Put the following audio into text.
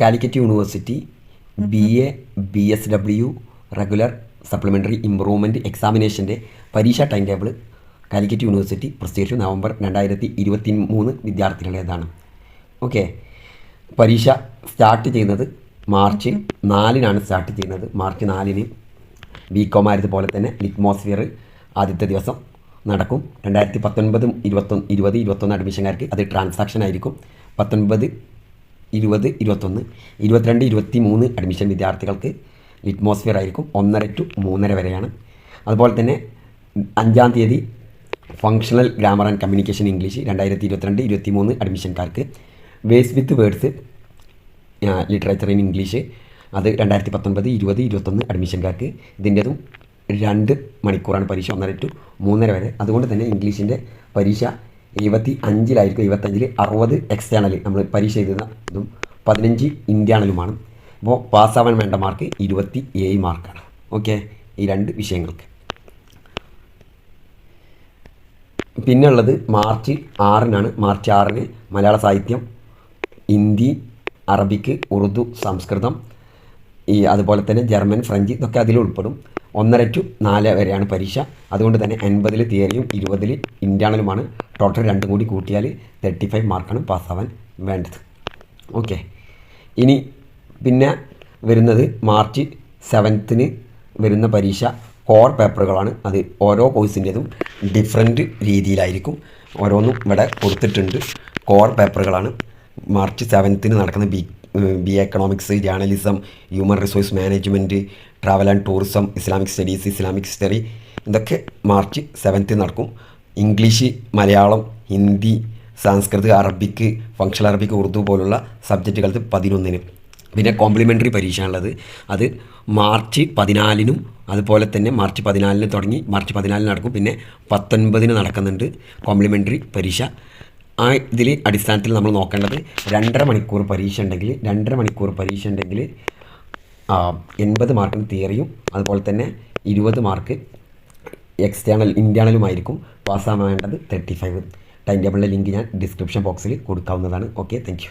Calicut University B A B S W regular supplementary improvement എക്സാമിനേഷന്റെ പരീക്ഷ time table Calicut university പ്രസിദ്ധീകരിച്ചു November രണ്ടായിരത്തി ഇരുപത്തി മൂന്ന് വിദ്യാർത്ഥികളുടേതാണ് ഓക്കെ പരീക്ഷ സ്റ്റാർട്ട് ചെയ്യുന്നത് മാർച്ച് നാലിനാണ് സ്റ്റാർട്ട് ചെയ്യുന്നത്. മാർച്ച് നാലിന് ബി കോം ആയതുപോലെ തന്നെ ലിറ്റ്മോസ്ഫിയർ ആദ്യത്തെ ദിവസം നടക്കും. രണ്ടായിരത്തി പത്തൊൻപതും ഇരുപത്തൊന്ന് ഇരുപത് ഇരുപത്തൊന്ന് അഡ്മിഷൻകാർക്ക് അത് ട്രാൻസാക്ഷൻ ആയിരിക്കും. പത്തൊൻപത് ഇരുപത് ഇരുപത്തൊന്ന് ഇരുപത്തിരണ്ട് ഇരുപത്തി മൂന്ന് അഡ്മിഷൻ വിദ്യാർത്ഥികൾക്ക് ലിറ്റ്മോസ്ഫിയർ ആയിരിക്കും. ഒന്നര ടു മൂന്നര വരെയാണ്. അതുപോലെ തന്നെ അഞ്ചാം തീയതി functional grammar and communication English രണ്ടായിരത്തി ഇരുപത്തിരണ്ട് ഇരുപത്തി മൂന്ന് അഡ്മിഷൻകാർക്ക് ways with words literature in English അത് രണ്ടായിരത്തി പത്തൊൻപത് ഇരുപത് ഇരുപത്തൊന്ന് അഡ്മിഷൻകാർക്ക് ഇതിന്റെതും രണ്ട് മണിക്കൂറാണ് പരീക്ഷ ഒന്നര ടു മൂന്നര വരെ. അതുകൊണ്ട് തന്നെ ഇംഗ്ലീഷിന്റെ പരീക്ഷ എഴുപത്തി അഞ്ചിലായിരിക്കും എഴുപത്തഞ്ചിൽ അറുപത് എക്സ്റ്റേണൽ നമ്മൾ പരീക്ഷ എഴുതുന്ന ഇതും പതിനഞ്ച് ഇന്റേണലുമാണ് അപ്പോൾ പാസ്സാവാൻ വേണ്ട മാർക്ക് ഇരുപത്തി ഏഴ് മാർക്കാണ് ഓക്കെ ഈ രണ്ട് വിഷയങ്ങൾക്ക്. പിന്നെ ഉള്ളത് മാർച്ച് ആറിനാണ്. മാർച്ച് ആറിന് മലയാള സാഹിത്യം ഹിന്ദി അറബിക്ക് ഉറുദു സംസ്കൃതം ഈ അതുപോലെ തന്നെ ജർമ്മൻ ഫ്രഞ്ച് ഇതൊക്കെ അതിൽ ഉൾപ്പെടും. ഒന്നര ടു നാല് വരെയാണ് പരീക്ഷ. അതുകൊണ്ട് തന്നെ എൺപതിൽ തിയറിയും ഇരുപതിൽ ഇന്റേണലുമാണ് ടോട്ടൽ രണ്ടും കൂടി കൂട്ടിയാൽ തേർട്ടി ഫൈവ് മാർക്കാണ് പാസ്സാവാൻ വേണ്ടത്. ഓക്കെ. ഇനി പിന്നെ വരുന്നത് മാർച്ച് സെവൻത്തിന് വരുന്ന പരീക്ഷ. കോർ പേപ്പറുകളാണ്. അത് ഓരോ കോഴ്സിന്റെതും ഡിഫറെന്റ് രീതിയിലായിരിക്കും. ഓരോന്നും ഇവിടെ കൊടുത്തിട്ടുണ്ട്. കോർ പേപ്പറുകളാണ്. മാർച്ച് സെവൻത്തിന് നടക്കുന്ന B B A economics journalism human resource management travel and tourism Islamic studies Islamic history ഇതൊക്കെ മാർച്ച് സെവൻത്ത് നടക്കും. English Malayalam Hindi Sanskrit Arabic functional Arabic Urdu പോലുള്ള സബ്ജക്റ്റുകൾക്ക് പതിനൊന്നിന്. പിന്നെ കോംപ്ലിമെന്ററി പരീക്ഷയാണുള്ളത്. അത് മാർച്ച് പതിനാലിനും അതുപോലെ തന്നെ മാർച്ച് പതിനാലിന് തുടങ്ങി മാർച്ച് പതിനാലിന് നടക്കും. പിന്നെ പത്തൊൻപതിന് നടക്കുന്നുണ്ട് കോംപ്ലിമെന്ററി പരീക്ഷ. ആ ഇതിൽ അടിസ്ഥാനത്തിൽ നമ്മൾ നോക്കേണ്ടത് രണ്ടര മണിക്കൂർ പരീക്ഷ ഉണ്ടെങ്കിൽ രണ്ടര മണിക്കൂർ പരീക്ഷ ഉണ്ടെങ്കിൽ എൺപത് മാർക്കിന് തിയറിയും അതുപോലെ തന്നെ ഇരുപത് മാർക്ക് എക്സ്റ്റേണൽ ഇന്റേണലുമായിരിക്കും പാസ്സാവേണ്ടത്. തേർട്ടി ഫൈവ് ടൈം ടേബിളിന്റെ ലിങ്ക് ഞാൻ ഡിസ്ക്രിപ്ഷൻ ബോക്സിൽ കൊടുക്കാവുന്നതാണ്. Okay thank